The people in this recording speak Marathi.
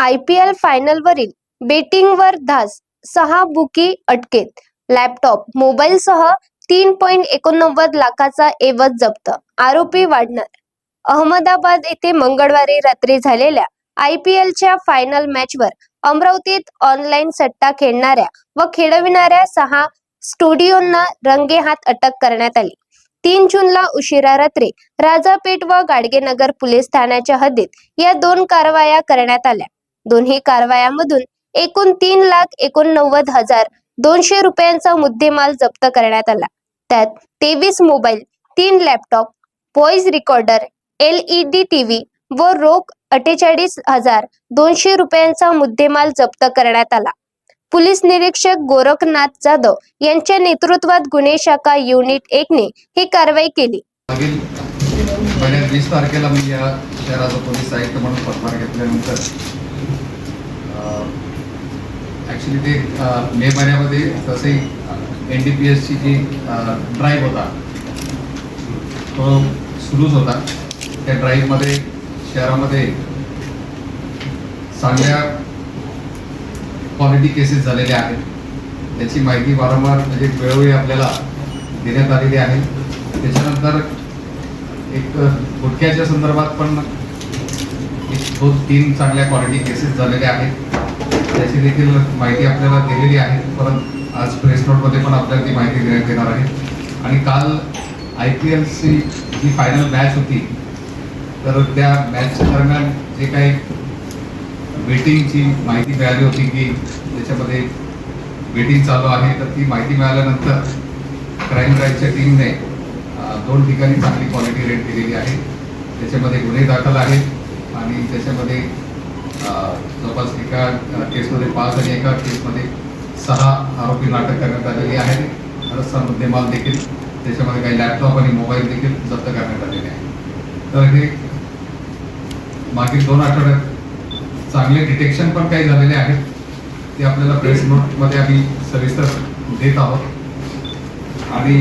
आय पी एल फायनलवरील बेटिंगवर धास सहा बुकी अटकेत. लॅपटॉप मोबाईलसह तीन पॉईंट एकोणनव्वद लाखाचा एवज जप्त. आरोपी वाढणार. अहमदाबाद येथे मंगळवारी रात्री झालेल्या आय पी एलच्या फायनल मॅचवर अमरावतीत ऑनलाईन सट्टा खेळणाऱ्या व खेळविणाऱ्या सहा स्टुडिओंना रंगेहात अटक करण्यात आली. तीन जूनला उशिरा रात्री राजापेठ व गाडगेनगर पोलीस ठाण्याच्या हद्दीत या दोन कारवाया करण्यात आल्या. दोन्ही कारवायामधून एकूण तीन लाख एकोणनव्वद हजार दोनशे रुपयांचा मुद्देमाल जप्त करण्यात आला. त्यात तेवीस मोबाईल तीन laptop voice recorder L E D TV व रोख अठ्ठेचाळीस हजार दोनशे रुपयांचा मुद्देमाल जप्त करण्यात आला. पोलीस निरीक्षक गोरखनाथ जाधव यांच्या नेतृत्वात गुन्हे शाखा युनिट एकने ही कारवाई केली. मागील महिन्यात वीस तारखेला मी या शहराचा पोलीस आयुक्त म्हणून पदभार घेतल्यानंतर ॲक्च्युली ते मे महिन्यामध्ये तसंही एन डी पी एसची जी ड्राईव्ह होता तो सुरूच होता. त्या ड्राईव्हमध्ये शहरामध्ये चांगल्या क्वालिटी केसेस झालेल्या आहेत. त्याची माहिती वारंवार म्हणजे वेळोवेळी आपल्याला देण्यात आलेली आहे. त्याच्यानंतर एक गुटख्याच्या संदर्भात पण एक दोन तीन चांगल्या क्वालिटी केसेस झालेल्या आहेत त्याची देखील माहिती आपल्याला दिलेली आहे. परत आज प्रेस नोटमध्ये पण आपल्याला ती माहिती देण्यात येणार आहे. आणि काल आय पी एलची जी फायनल मॅच होती तर त्या मॅच दरम्यान जे काही वेटिंगची माहिती मिळाली होती की त्याच्यामध्ये वेटिंग चालू आहे तर ती माहिती मिळाल्यानंतर क्राईम ब्रांचच्या टीमने दोन ठिकाणी चांगली क्वालिटी रेट दिलेली आहे. त्याच्यामध्ये गुन्हे दाखल आहेत. आणि त्याच्यामध्ये जवळपास एका केसमध्ये पाच आणि एका केसमध्ये सहा आरोपी नाटक करण्यात आलेली आहे रस्ता मुद्देमाल देखील त्याच्यामध्ये काही लॅपटॉप आणि मोबाईल देखील जप्त करण्यात आलेले आहे तर हे मागील दोन आठवड्यात चांगले डिटेक्शन पण काही झालेले आहेत. ते आपल्याला प्रेस नोटमध्ये आम्ही सविस्तर देत आहोत. आणि